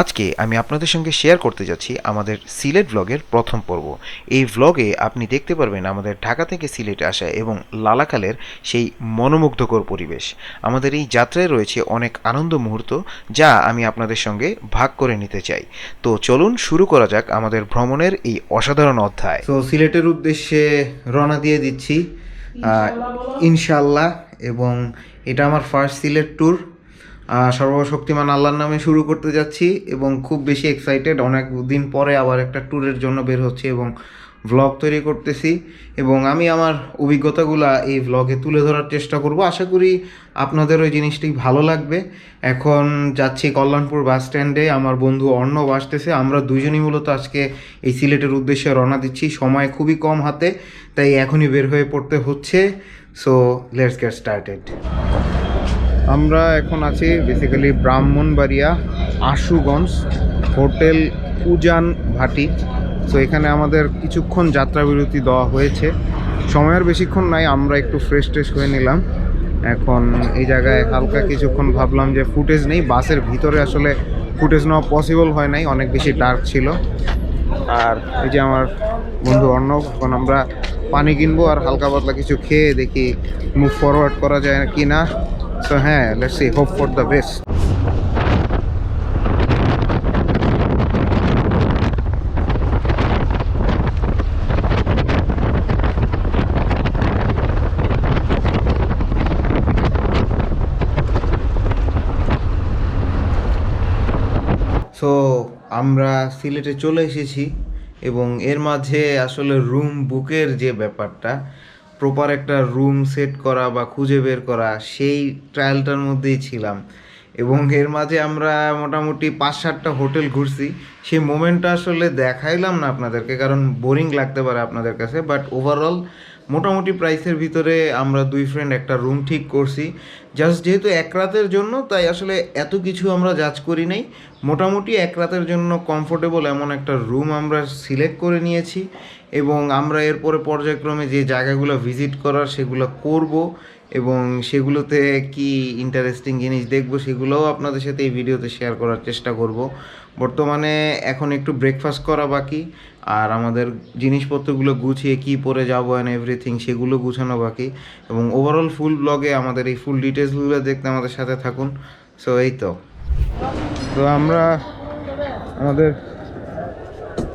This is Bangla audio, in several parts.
আজকে আমি আপনাদের সঙ্গে শেয়ার করতে যাচ্ছি আমাদের সিলেট ব্লগের প্রথম পর্ব। এই ব্লগে আপনি দেখতে পারবেন আমাদের ঢাকা থেকে সিলেটে আসা এবং লালাকালের সেই মনোমুগ্ধকর পরিবেশ। আমাদের এই যাত্রায় রয়েছে অনেক আনন্দ মুহূর্ত যা আমি আপনাদের সঙ্গে ভাগ করে নিতে চাই। তো চলুন শুরু করা যাক আমাদের ভ্রমণের এই অসাধারণ অধ্যায়। তো সিলেটের উদ্দেশ্যে রওনা দিয়ে দিচ্ছি। ইনশাল্লাহ এবং এটা আমার ফার্স্ট সিলেট ট্যুর সর্বশক্তিমান আল্লাহর নামে শুরু করতে যাচ্ছি এবং খুব বেশি এক্সাইটেড অনেক দিন পরে আবার একটা ট্যুরের জন্য বের হচ্ছে এবং ভ্লগ তৈরি করতেছি এবং আমি আমার অভিজ্ঞতাগুলো এই ভ্লগে তুলে ধরার চেষ্টা করব। আশা করি আপনাদের ওই জিনিসটি ভালো লাগবে। এখন যাচ্ছি কল্যাণপুর বাস স্ট্যান্ডে আমার বন্ধু অর্ণব আসতেছে। আমরা দুজনই মূলত আজকে এই সিলেটের উদ্দেশ্যে রওনা দিচ্ছি। সময় খুবই কম হাতে, তাই এখনই বের হয়ে পড়তে হচ্ছে। সো লেটস গেট স্টার্টেড আমরা এখন আছি basically Brahmanbaria, Ashuganj, hotel Ujan Bhati. So এখানে আমাদের কিছুক্ষণ যাত্রাবিরতি দেওয়া হয়েছে। সময়ের বেশিক্ষণ নাই, আমরা একটু ফ্রেশ ট্রেশ হয়ে নিলাম। এখন এই জায়গায় হালকা কিছুক্ষণ ভাবলাম যে ফুটেজ নেই, বাসের ভিতরে আসলে ফুটেজ নেওয়া পসিবল হয় নাই, অনেক বেশি ডার্ক ছিল। আর এই যে আমার বন্ধু অর্ণব, এখন আমরা পানি কিনবো আর হালকা পাতলা কিছু খেয়ে দেখি মুভ ফরওয়ার্ড করা যায় কি না তো হ্যাঁ let's see hope for the best so আমরা সিলেটে চলে এসেছি এবং এর মাঝে আসলে রুম বুকের যে ব্যাপারটা প্রপার একটা রুম সেট করা বা খুঁজে বের করা, সেই ট্রায়ালটার মধ্যেই ছিলাম। এবং এর মাঝে আমরা মোটামুটি পাঁচ সাতটা হোটেল ঘুরছি। সেই মোমেন্টটা আসলে দেখাইলাম না আপনাদেরকে, কারণ বোরিং লাগতে পারে আপনাদের কাছে বাট ওভারঅল মোটামুটি প্রাইসের ভিতরে আমরা দুই ফ্রেন্ড একটা রুম ঠিক করছি। জাস্ট যেহেতু এক রাতের জন্য, তাই আসলে এত কিছু আমরা জাজ করি নাই। মোটামুটি এক রাতের জন্য কমফোর্টেবল এমন একটা রুম আমরা সিলেক্ট করে নিয়েছি। এবং আমরা এরপরে পর্যায়ক্রমে যে জায়গাগুলো ভিজিট করার, সেগুলো করব। এবং সেগুলোতে কি ইন্টারেস্টিং জিনিস দেখব সেগুলোও আপনাদের সাথে এই ভিডিওতে শেয়ার করার চেষ্টা করব। বর্তমানে এখন একটু ব্রেকফাস্ট করা বাকি, আর আমাদের জিনিসপত্রগুলো গুছিয়ে কি পরে যাব অ্যান্ড এভরিথিং সেগুলো গুছানো বাকি। এবং ওভারঅল ফুল ব্লগে আমাদের এই ফুল ডিটেলসগুলো দেখতে আমাদের সাথে থাকুন। সো এই তো। তো আমরা আমাদের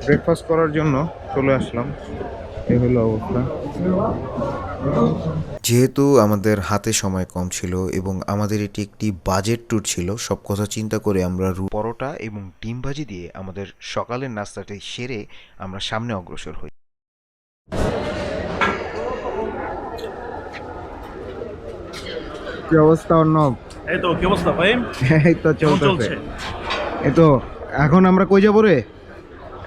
ব্রেকফাস্ট করার জন্য চলে আসলাম। এই হলো অবস্থা। যেহেতু আমাদের হাতে সময় কম ছিল এবং আমাদের এটি একটি বাজেট ট্যুর ছিল সব কথা চিন্তা করে আমরা রু- পরোটা এবং ডিম ভাজি দিয়ে আমাদের সকালের নাস্তাটি সেরে আমরা সামনে অগ্রসর হই। কি অবস্থা অর্ণব? এই তো কি অবস্থা ভাই? এই তো চলতেছে। এই তো এখন আমরা কই যাব রে?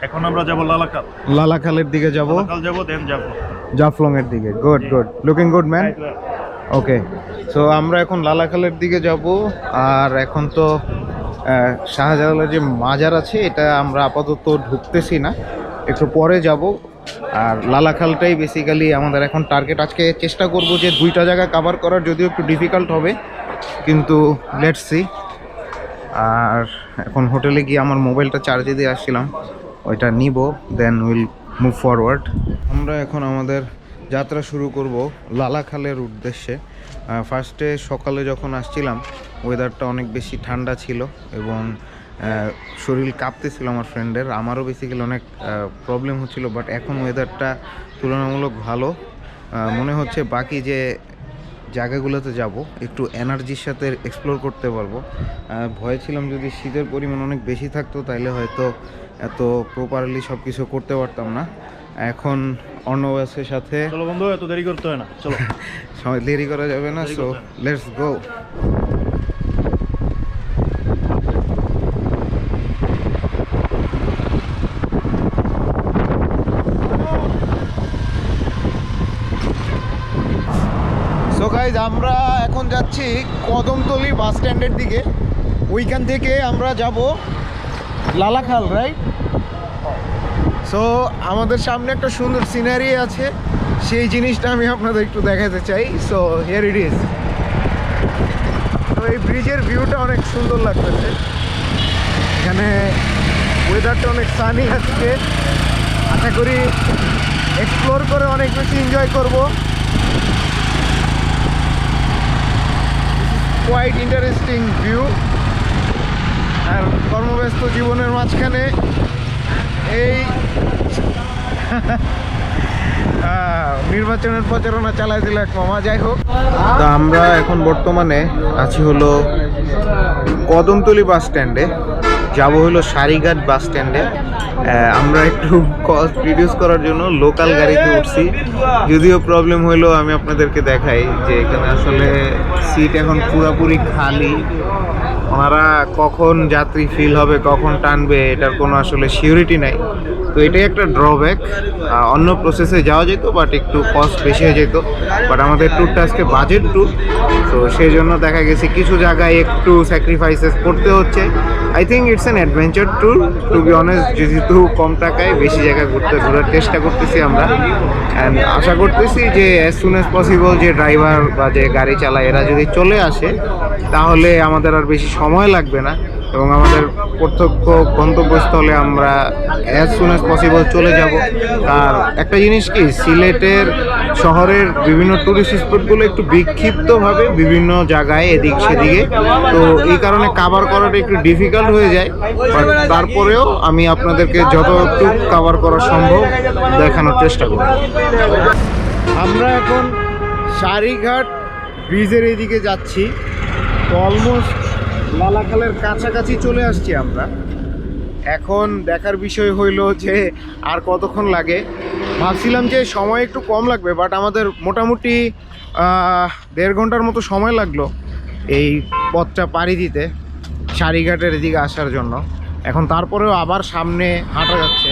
এখন আমরা যাব লালাকাল। লালাখালের দিকে যাব। লালাকাল যাব দেন যাব। জাফলং এর দিকে good good looking good man okay so আমরা এখন লালাখালের দিকে যাব আর এখন তো শাহজালালের যে মাজার আছে এটা আমরা আপাতত ঢুকতেছি না। একটু পরে যাব আর লালাখালটাই বেসিক্যালি আমাদের এখন টার্গেট আজকে চেষ্টা করব যে দুইটা জায়গা কভার করার যদিও একটু ডিফিকাল্ট হবে কিন্তু লেটস সি আর এখন হোটেলে গিয়ে আমার মোবাইলটা চার্জে দিয়ে আসছিলাম। ওইটা নিব দেন উইল মুভ ফরওয়ার্ড আমরা এখন আমাদের যাত্রা শুরু করব লালাখালের উদ্দেশ্যে। ফার্স্টে সকালে যখন আসছিলাম ওয়েদারটা অনেক বেশি ঠান্ডা ছিল এবং শরীর কাঁপতেছিল আমার ফ্রেন্ডের আমারও বেসিক্যালি অনেক প্রবলেম হচ্ছিল বাট এখন ওয়েদারটা তুলনামূলক ভালো। মনে হচ্ছে বাকি যে জায়গাগুলোতে যাব, একটু এনার্জির সাথে এক্সপ্লোর করতে পারব। ভয় ছিলাম যদি শীতের পরিমাণ অনেক বেশি থাকতো তাহলে হয়তো এত প্রপারলি সব কিছু করতে পারতাম না। এখন অর্ণবাসের সাথে চলো বন্ধু এত দেরি করতে হয় না চলো। সময় দেরি করা যাবে না so. Let's go so guys আমরা এখন যাচ্ছি কদমতলি বাস স্ট্যান্ডের দিকে। ওইখান থেকে আমরা যাব লালাখাল রাইট সো আমাদের সামনে একটা সুন্দর সিনারি আছে। সেই জিনিসটা আমি আপনাদের একটু দেখাতে চাই। সো হিয়ার ইট ইজ তো এই ব্রিজের ভিউটা অনেক সুন্দর লাগতেছে। এখানে ওয়েদারটা অনেক সানি আজকে আশা করি এক্সপ্লোর করে অনেক বেশি এনজয় করব। কোয়াইট ইন্টারেস্টিং ভিউ আর কর্মব্যস্ত জীবনের মাঝখানে এই নির্বাচনের প্রচারণা চালাই দিল এক মামা, যাই হোক। তা আমরা এখন বর্তমানে আছি হলো কদমতলি বাস স্ট্যান্ডে। যাব হলো সারিঘাট বাস স্ট্যান্ডে। আমরা একটু কস্ট রিডিউস করার জন্য লোকাল গাড়িতে উঠছি। যদিও প্রবলেম হইল আমি আপনাদেরকে দেখাই যে এখানে আসলে সিট এখন পুরোপুরি খালি। ওনারা কখন যাত্রী ফিল হবে, কখন টানবে, এটার কোনো আসলে সিউরিটি নাই। তো এটাই একটা ড্রব্যাক অন্য প্রসেসে যাওয়া যেত বাট একটু কস্ট বেশি হয়ে যেত। বাট আমাদের ট্যুরটা আজকে বাজেট ট্যুর তো সেই জন্য দেখা গেছে কিছু জায়গায় একটু স্যাক্রিফাইসেস করতে হচ্ছে। I think it's an adventure tour to be honest যেহেতু কম টাকায় বেশি জায়গা ঘুরতে ঘোরার চেষ্টা করতেছি আমরা। অ্যান্ড আশা করতেছি যে অ্যাজ সুন অ্যাজ পসিবল যে ড্রাইভার বা যে গাড়ি চালায়, এরা যদি চলে আসে, তাহলে আমাদের আর বেশি সময় লাগবে না। এবং আমাদের প্রত্যক্ষ গন্তব্যস্থলে আমরা অ্যাজ সুন অ্যাজ পসিবল চলে যাব। আর একটা জিনিস কি, সিলেটের শহরের বিভিন্ন টুরিস্ট স্পটগুলো একটু বিক্ষিপ্তভাবে বিভিন্ন জায়গায় এদিক সেদিকে। তো এই কারণে কাভার করাটা একটু ডিফিকাল্ট হয়ে যায়। বাট তারপরেও আমি আপনাদেরকে যতটুকু কাভার করা সম্ভব দেখানোর চেষ্টা করব। আমরা এখন সারিঘাট ব্রিজের এদিকে যাচ্ছি। অলমোস্ট লালাখালের কাছাকাছি চলে আসছি আমরা। এখন দেখার বিষয় হইল যে আর কতক্ষণ লাগে। ভাবছিলাম যে সময় একটু কম লাগবে বাট আমাদের মোটামুটি দেড় ঘণ্টার মতো সময় লাগল এই পথটা পাড়ি দিতে, সারিঘাটের এদিকে আসার জন্য। এখন তারপরেও আবার সামনে হাঁটা যাচ্ছে।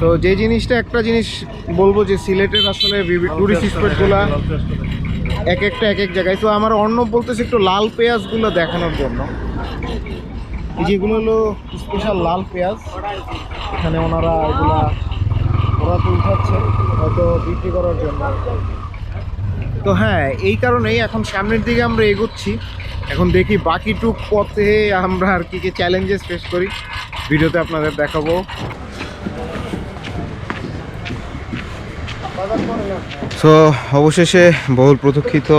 তো যে জিনিসটা একটা জিনিস বলব যে সিলেটের আসলে টুরিস্ট স্পটগুলা এক একটা এক এক জায়গায়। তো আমার অর্ণব বলতেছে একটু লাল পেঁয়াজগুলো দেখানোর জন্য। যেগুলো হলো স্পেশাল লাল পেঁয়াজ। এখানে ওনারা এগুলা ওরা তো হয়তো বিক্রি করার জন্য। তো হ্যাঁ এই কারণেই এখন সামনের দিকে আমরা এগোচ্ছি। এখন দেখি বাকিটুক পথে আমরা আর কি কি চ্যালেঞ্জেস ফেস করি। ভিডিওতে আপনাদের দেখাবো। সো অবশেষে বহুল প্রতীক্ষিত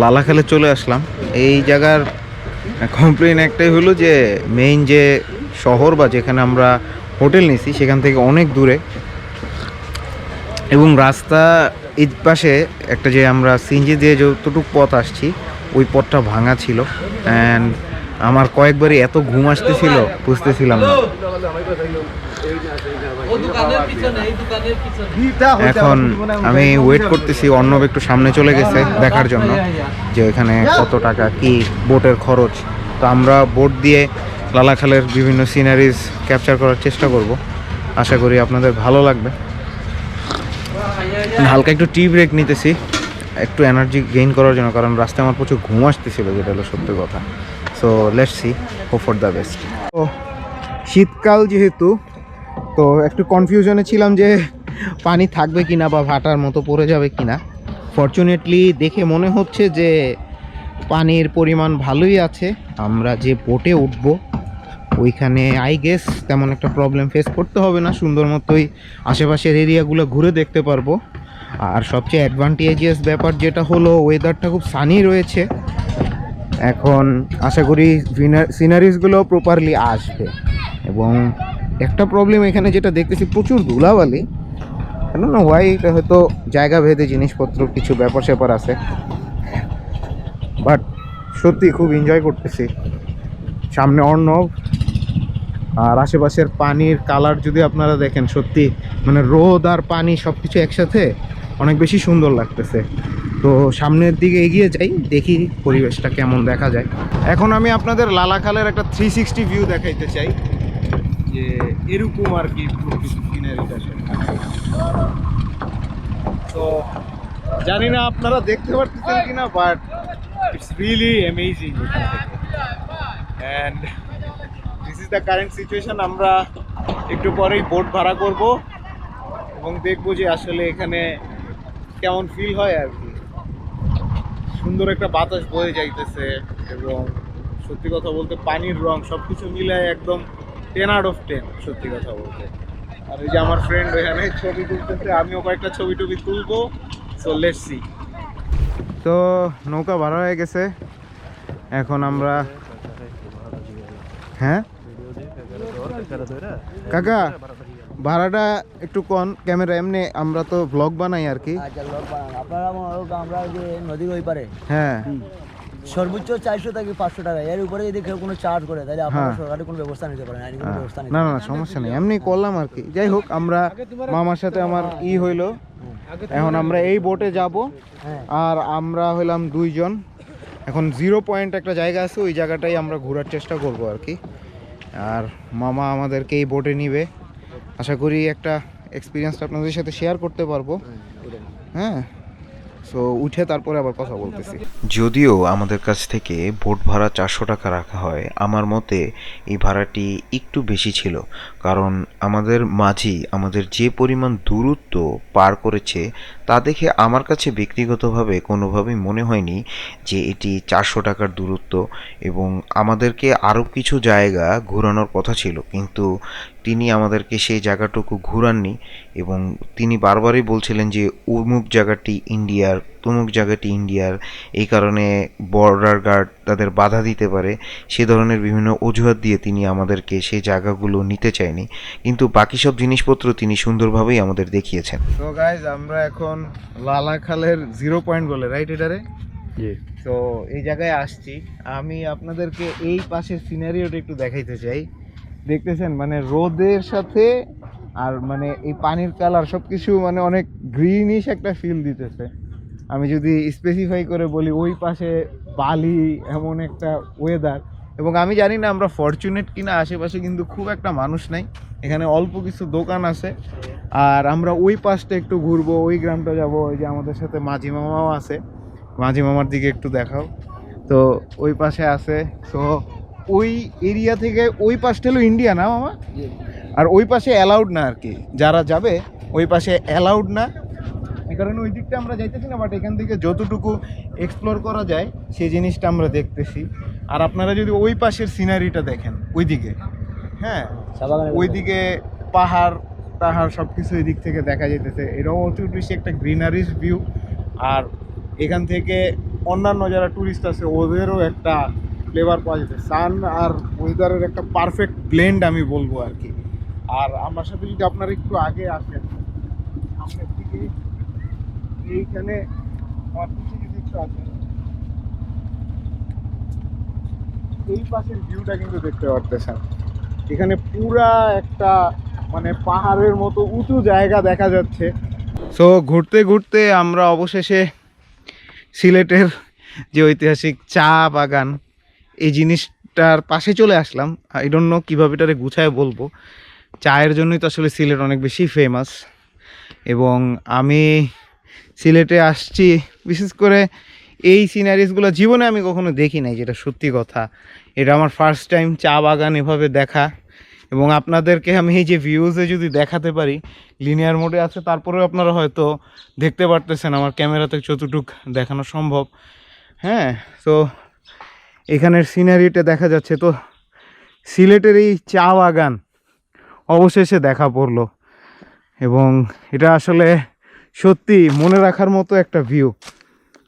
লালাখালে চলে আসলাম। এই জায়গার কমপ্লেন একটাই হলো যে মেইন যে শহর বা যেখানে আমরা হোটেল নিছি সেখান থেকে অনেক দূরে। এবং রাস্তা এই পাশে একটা যে আমরা সিঞ্জি দিয়ে যতটুকু পথ আসছি, ওই পথটা ভাঙা ছিল। অ্যান্ড আমার কয়েকবারই এত ঘুম আসতেছিল বুঝতেছিলাম না। এখন আমি ওয়েট করতেছি অর্ণব একটু সামনে চলে গেছে দেখার জন্য যে এখানে কত টাকা কি বোটের খরচ। তো আমরা বোট দিয়ে লালাখালের বিভিন্ন সিনারিজ ক্যাপচার করার চেষ্টা করব। আশা করি আপনাদের ভালো লাগবে। হালকা একটু টি ব্রেক নিতেছি একটু এনার্জি গেইন করার জন্য কারণ রাস্তায় আমার প্রচুর ঘুম আসতেছিল যেটা হলো সত্যি কথা। So let's see hope for the best তো, শীতকাল যেহেতু, তো একটু কনফিউশনে ছিলাম যে পানি থাকবে কিনা বা ভাটার মতো পড়ে যাবে কিনা। ফর্চুনেটলি দেখে মনে হচ্ছে যে পানির পরিমাণ ভালোই আছে। আমরা যে বোটে উঠবো, ওইখানে আই গেস তেমন একটা প্রবলেম ফেস করতে হবে না। সুন্দর মতোই আশেপাশের এরিয়াগুলো ঘুরে দেখতে পারব। আর সবচেয়ে অ্যাডভান্টেজিয়াস ব্যাপার যেটা হলো ওয়েদারটা খুব সানি রয়েছে। এখন আশা করি সিনারিজগুলো প্রপারলি আসবে। এবং একটা প্রবলেম এখানে যেটা দেখতেছি, প্রচুর ধুলাবালি। কেন না হোয়াই এটা হয়তো জায়গা ভেদে জিনিসপত্র কিছু ব্যাপার স্যাপার আছে। বাট সত্যি খুব এনজয় করতেছি। সামনে অর্ণব, আর আশেপাশের পানির কালার যদি আপনারা দেখেন, সত্যি মানে রোদ আর পানি সব কিছু একসাথে অনেক বেশি সুন্দর লাগতেছে। তো সামনের দিকে এগিয়ে যাই, দেখি পরিবেশটা কেমন দেখা যায়। এখন আমি আপনাদের লালাখালের একটা থ্রি সিক্সটি ভিউ দেখাইতে চাই, যে এরকম আর কি তো জানি না আপনারা দেখতে পারতেছেন কিনা but it's really amazing and this is the current situation আমরা একটু পরেই বোট ভাড়া করব এবং দেখব যে আসলে এখানে কেমন ফিল হয় আর কি। সুন্দর একটা বাতাস বয়ে যাইতেছে এবং সত্যি কথা বলতে পানির রং সব কিছু মিলায় একদম টেন আউট অফ টেন সত্যি কথা বলতে। আর এই যে আমার ফ্রেন্ড ওইখানে ছবি তুলতেছে, আমিও কয়েকটা ছবি টবি তুলবো। সো তো নৌকা ভাড়া হয়ে গেছে। এখন আমরা হ্যাঁ? কাকা ভাড়াটা একটু কম ক্যামেরা এমনি আমরা তো ব্লগ বানাই আর কি। আচ্ছা আপনারা হোক আমরা যে নদীর ওই পারে হ্যাঁ। সর্বোচ্চ চারশো থেকে পাঁচশো টাকা। এর উপরে যদি কেউ কোনো চার্জ করে তাহলে আপনারা হ্যাঁ। সরকারি কোনো ব্যবস্থা নিতে পারেন আইনি কোনো হ্যাঁ। ব্যবস্থা না না না সমস্যা নেই। এমনি করলাম আর কি। যাই হোক আমরা মামার সাথে আমার ই হইল। এখন আমরা এই বোটে যাব। হ্যাঁ। আর আমরা হইলাম দুইজন। এখন জিরো পয়েন্ট একটা জায়গা আছে ওই জায়গাটাই আমরা ঘোরার চেষ্টা করব আর কি। আর মামা আমাদেরকে এই বোটে নিবে। আশা করি একটা এক্সপিরিয়েন্সটা আপনাদের সাথে শেয়ার করতে পারব। হ্যাঁ? সো উঠে তারপরে আবার কথা বলতেছি। যদিও আমাদের কাছ থেকে বোট ভাড়া চারশো টাকা রাখা হয়, আমার মতে এই ভাড়াটি একটু বেশি ছিল। কারণ আমাদের মাঝি আমাদের যে পরিমাণ দূরত্ব পার করেছে, তা দেখে আমার কাছে ব্যক্তিগতভাবে কোনোভাবেই মনে হয়নি যে এটি চারশো টাকার দূরত্ব এবং আমাদেরকে আরও কিছু জায়গা ঘোরানোর কথা ছিল। কিন্তু তিনি আমাদেরকে সেই জায়গাটুকু ঘুরাননি এবং তিনি বারবারই বলছিলেন যে অমুক জায়গাটি ইন্ডিয়ার তমুক জায়গাটি ইন্ডিয়ার। এই কারণে বর্ডার গার্ড তাদের বাধা দিতে পারে। সে ধরনের বিভিন্ন অজুহাত দিয়ে তিনি আমাদেরকে সেই জায়গাগুলো নিতে চায়নি। কিন্তু বাকি সব জিনিসপত্র তিনি সুন্দরভাবেই আমাদের দেখিয়েছেন। তো গাইজ আমরা এখন লালাখালের জিরো পয়েন্ট বলে রাইট এটারে? তো এই জায়গায় আসছি। আমি আপনাদেরকে এই পাশের সিনারিওটা একটু দেখাইতে চাই। দেখতেছেন মানে রোদের সাথে আর মানে এই পানির কালার সব কিছু মানে অনেক গ্রিনিশ একটা ফিল দিতেছে। আমি যদি স্পেসিফাই করে বলি, ওই পাশে বালি এমন একটা ওয়েদার এবং আমি জানি না আমরা ফরচুনেট কিনা, আশেপাশে কিন্তু খুব একটা মানুষ নাই। এখানে অল্প কিছু দোকান আছে আর আমরা ওই পাশটা একটু ঘুরবো, ওই গ্রামটা যাব, ওই যে আমাদের সাথে মাঝি মামাও আছে। মাঝি মামার দিকে একটু দেখাও। তো ওই পাশে আছে তো ওই এরিয়া থেকে ওই পাশটা হলো ইন্ডিয়া না মামা? আর ওই পাশে অ্যালাউড না আর কি। যারা যাবে ওই পাশে অ্যালাউড না। এই কারণে ওই দিকটা আমরা যাইতেছি না বাট এখান থেকে যতটুকু এক্সপ্লোর করা যায় সেই জিনিসটা আমরা দেখতেছি। আর আপনারা যদি ওই পাশের সিনারিটা দেখেন ওই দিকে হ্যাঁ চা বাগানে ওইদিকে পাহাড় টাহাড় সব কিছু এই দিক থেকে দেখা যেতেছে এটাও প্রচুর বেশি একটা গ্রিনারিস ভিউ আর এখান থেকে অন্যান্য যারা ট্যুরিস্ট আছে ওদেরও একটা ফ্লেভার পাওয়া যেতে সান আর ওয়েদারের একটা পারফেক্ট ব্লেন্ড আমি বলব আর কি। আর আমার সাথে যদি আপনারা একটু আগে আসেন, সামনের দিকে, এইখানে আমার পিছনে একটু আসেন, এই পাশের ভিউটা কিন্তু দেখতে পারতেছেন। এখানে পুরা একটা মানে পাহাড়ের মতো উঁচু জায়গা দেখা যাচ্ছে। সো ঘুরতে ঘুরতে আমরা অবশেষে সিলেটের যে ঐতিহাসিক চা বাগান এই জিনিসটার পাশে চলে আসলাম। আই ডোন্ট নো কীভাবে এটারে গুছায় বলব? চায়ের জন্যই তো আসলে সিলেট অনেক বেশি ফেমাস এবং আমি সিলেটে আসছি, বিশেষ করে এই সিনারিসগুলো জীবনে আমি কখনো দেখি নাই, যেটা সত্যি কথা। এটা আমার ফার্স্ট টাইম চা বাগান এভাবে দেখা। এবং আপনাদেরকে আমি এই যে ভিউজে যদি দেখাতে পারি লিনিয়ার মোডে আছে, তারপরেও আপনারা হয়তো দেখতে পারতেছেন আমার ক্যামেরাতে যতটুক দেখানো সম্ভব। হ্যাঁ তো এখানের সিনারিটা দেখা যাচ্ছে। তো সিলেটের এই চা বাগান অবশেষে দেখা পড়ল। এবং এটা আসলে সত্যি মনে রাখার মতো একটা ভিউ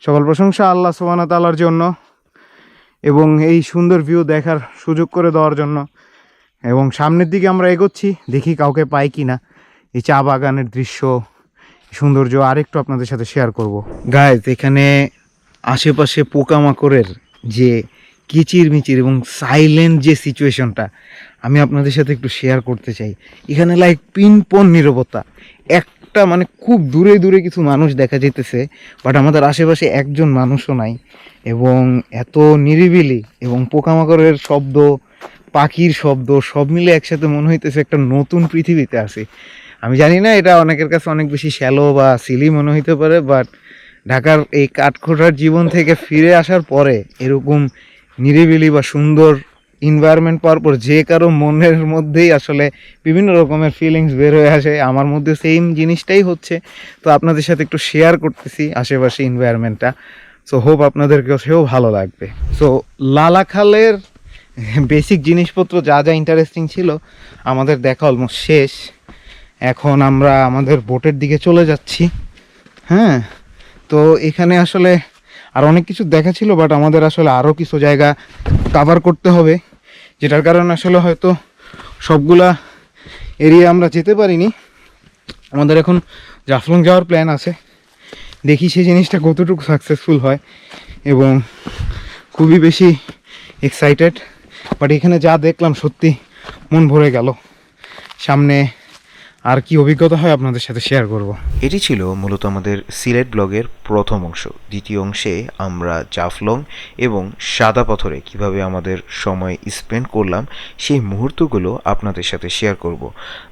সকল প্রশংসা আল্লাহ সোহানা তালার জন্য এবং এই সুন্দর ভিউ দেখার সুযোগ করে দেওয়ার জন্য। এবং সামনের দিকে আমরা এগোচ্ছি, দেখি কাউকে পাই কি না এই চা বাগানের দৃশ্য, সৌন্দর্য আরেকটু আপনাদের সাথে শেয়ার করব। গায়ে এখানে আশেপাশে পোকামাকড়ের যে কিচির মিচির এবং সাইলেন্ট যে সিচুয়েশনটা আমি আপনাদের সাথে একটু শেয়ার করতে চাই। এখানে লাইক পিনপন নিরবতা। একটা মানে খুব দূরে দূরে কিছু মানুষ দেখা যেতেছে বাট আমাদের আশেপাশে একজন মানুষও নাই এবং এত নিরিবিলি এবং পোকামাকড়ের শব্দ, পাখির শব্দ, সব মিলে একসাথে মনে হইতেছে একটা নতুন পৃথিবীতে আছি। আমি জানি না, এটা অনেকের কাছে অনেক বেশি শ্যালো বা সিলি মনে হইতে পারে বাট ঢাকার এই কাঠখোটার জীবন থেকে ফিরে আসার পরে এরকম নিরিবিলি বা সুন্দর এনভায়রনমেন্ট পাওয়ার পর যে কারও মনের মধ্যেই আসলে বিভিন্ন রকমের ফিলিংস বের হয়ে আসে। আমার মধ্যে সেম জিনিসটাই হচ্ছে। তো আপনাদের সাথে একটু শেয়ার করতেছি আশেপাশে এনভায়রনমেন্টটা সো হোপ আপনাদের সেও ভালো লাগবে। সো লালাখালের বেসিক জিনিসপত্র যা যা ইন্টারেস্টিং ছিল, আমাদের দেখা অলমোস্ট শেষ। এখন আমরা আমাদের বোটের দিকে চলে যাচ্ছি। হ্যাঁ? তো এখানে আসলে আর অনেক কিছু দেখা ছিল বাট আমাদের আসলে আরও কিছু জায়গা কাভার করতে হবে, যেটার কারণে আসলে হয়তো সবগুলা এরিয়া আমরা যেতে পারিনি। আমাদের এখন জাফলং যাওয়ার প্ল্যান আছে। দেখি সেই জিনিসটা কতটুকু সাকসেসফুল হয় এবং খুবই বেশি এক্সাইটেড বাট এখানে যা দেখলাম সত্যি মন ভরে গেল। সামনে আর কি অভিজ্ঞতা হয় আপনাদের সাথে শেয়ার করব? এটি ছিল মূলত আমাদের সিলেট ব্লগের প্রথম অংশ। দ্বিতীয় অংশে আমরা জাফলং এবং সাদা পাথরে কীভাবে আমাদের সময় স্পেন্ড করলাম, সেই মুহূর্তগুলো আপনাদের সাথে শেয়ার করব।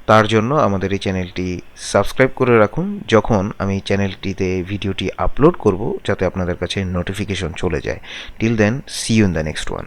তার জন্য আমাদের এই চ্যানেলটি সাবস্ক্রাইব করে রাখুন। যখন আমি চ্যানেলটিতে ভিডিওটি আপলোড করব, যাতে আপনাদের কাছে নোটিফিকেশন চলে যায়। Till then see you in the next one